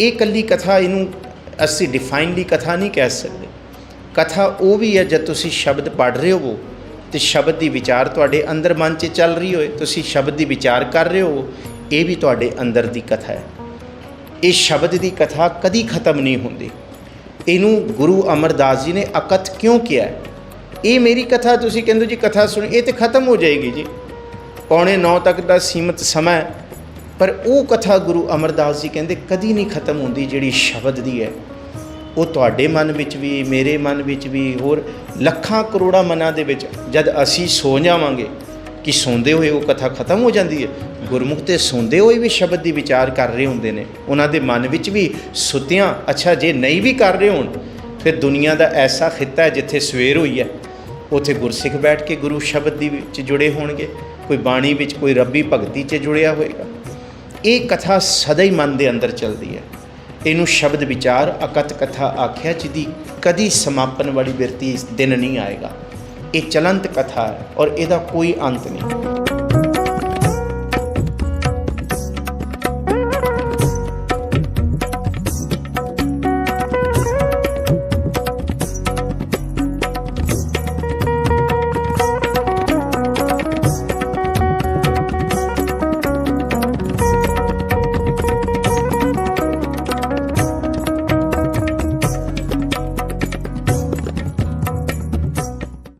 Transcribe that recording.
ਇਹ ਕੱਲੀ ਕਥਾ ਇਹਨੂੰ ਅਸੀਂ ਡਿਫਾਈਨਲੀ ਕਥਾ ਨਹੀਂ ਕਹਿ ਸਕਦੇ। ਕਥਾ ਉਹ ਵੀ ਹੈ ਜਦ ਤੁਸੀਂ ਸ਼ਬਦ ਪੜ੍ਹ ਰਹੇ ਹੋ ਤੇ ਸ਼ਬਦ ਦੀ ਵਿਚਾਰ ਤੁਹਾਡੇ ਅੰਦਰ ਮਨ 'ਚ ਚੱਲ ਰਹੀ ਹੋਏ, ਤੁਸੀਂ ਸ਼ਬਦ ਦੀ ਵਿਚਾਰ ਕਰ ਰਹੇ ਹੋ ਇਹ ਵੀ ਤੁਹਾਡੇ ਅੰਦਰ ਦੀ ਕਥਾ ਹੈ। ਇਹ ਸ਼ਬਦ ਦੀ ਕਥਾ ਕਦੀ ਖਤਮ ਨਹੀਂ ਹੁੰਦੀ। ਇਹਨੂੰ ਗੁਰੂ ਅਮਰਦਾਸ ਜੀ ਨੇ ਅਕਥ ਕਿਉਂ ਕਿਹਾ ਇਹ ਮੇਰੀ ਕਥਾ, ਤੁਸੀਂ ਕਹਿੰਦੇ ਜੀ ਕਥਾ ਸੁਣ, ਇਹ ਤੇ ਖਤਮ ਹੋ ਜਾਏਗੀ ਜੀ। ਪੌਣੇ 9 ਤੱਕ ਦਾ ਸੀਮਤ ਸਮਾਂ ਪਰ ਉਹ ਕਥਾ ਗੁਰੂ ਅਮਰਦਾਸ ਜੀ ਕਹਿੰਦੇ, ਕਦੀ ਨਹੀਂ ਖਤਮ ਹੁੰਦੀ ਜਿਹੜੀ ਸ਼ਬਦ ਦੀ ਹੈ। ਉਹ ਤੁਹਾਡੇ ਮਨ ਵਿੱਚ ਵੀ, ਮੇਰੇ ਮਨ ਵਿੱਚ ਵੀ, ਹੋਰ ਲੱਖਾਂ ਕਰੋੜਾਂ ਮਨਾਂ ਦੇ ਵਿੱਚ ਜਦ ਅਸੀਂ ਸੋ ਜਾਵਾਂਗੇ ਕਿ ਸੌਂਦੇ ਹੋਏ ਉਹ ਕਥਾ ਖਤਮ ਹੋ ਜਾਂਦੀ ਹੈ। ਗੁਰਮੁਖ ਤੇ ਸੌਂਦੇ ਹੋਏ ਵੀ ਸ਼ਬਦ ਦੀ ਵਿਚਾਰ ਕਰ ਰਹੇ ਹੁੰਦੇ ਨੇ। ਉਹਨਾਂ ਦੇ ਮਨ ਵਿੱਚ ਵੀ ਸੁੱਤਿਆਂ, ਅੱਛਾ ਜੇ ਨਹੀਂ ਵੀ ਕਰ ਰਹੇ ਹੋਣ, ਫਿਰ ਦੁਨੀਆ ਦਾ ਐਸਾ ਖਿੱਤਾ ਹੈ ਜਿੱਥੇ ਸਵੇਰ ਹੋਈ ਹੈ। ਉੱਥੇ ਗੁਰਸਿੱਖ ਬੈਠ ਕੇ ਗੁਰੂ ਸ਼ਬਦ ਦੀ ਵਿੱਚ ਜੁੜੇ ਹੋਣਗੇ। ਕੋਈ ਬਾਣੀ ਵਿੱਚ, ਕੋਈ ਰੱਬੀ ਭਗਤੀ 'ਚ ਜੁੜਿਆ ਹੋਏਗਾ। ਇਹ ਕਥਾ ਸਦਾ ਹੀ ਮਨ ਦੇ ਅੰਦਰ ਚੱਲਦੀ ਹੈ। ਇਹਨੂੰ ਸ਼ਬਦ ਵਿਚਾਰ ਅਕਤ ਕਥਾ ਆਖਿਆ ਜਿਹਦੀ ਕਦੀ ਸਮਾਪਨ ਵਾਲੀ ਬਿਰਤੀ ਇਸ ਦਿਨ ਨਹੀਂ ਆਏਗਾ। ਇਹ ਚਲੰਤ ਕਥਾ ਹੈ ਔਰ ਇਹਦਾ ਕੋਈ ਅੰਤ ਨਹੀਂ।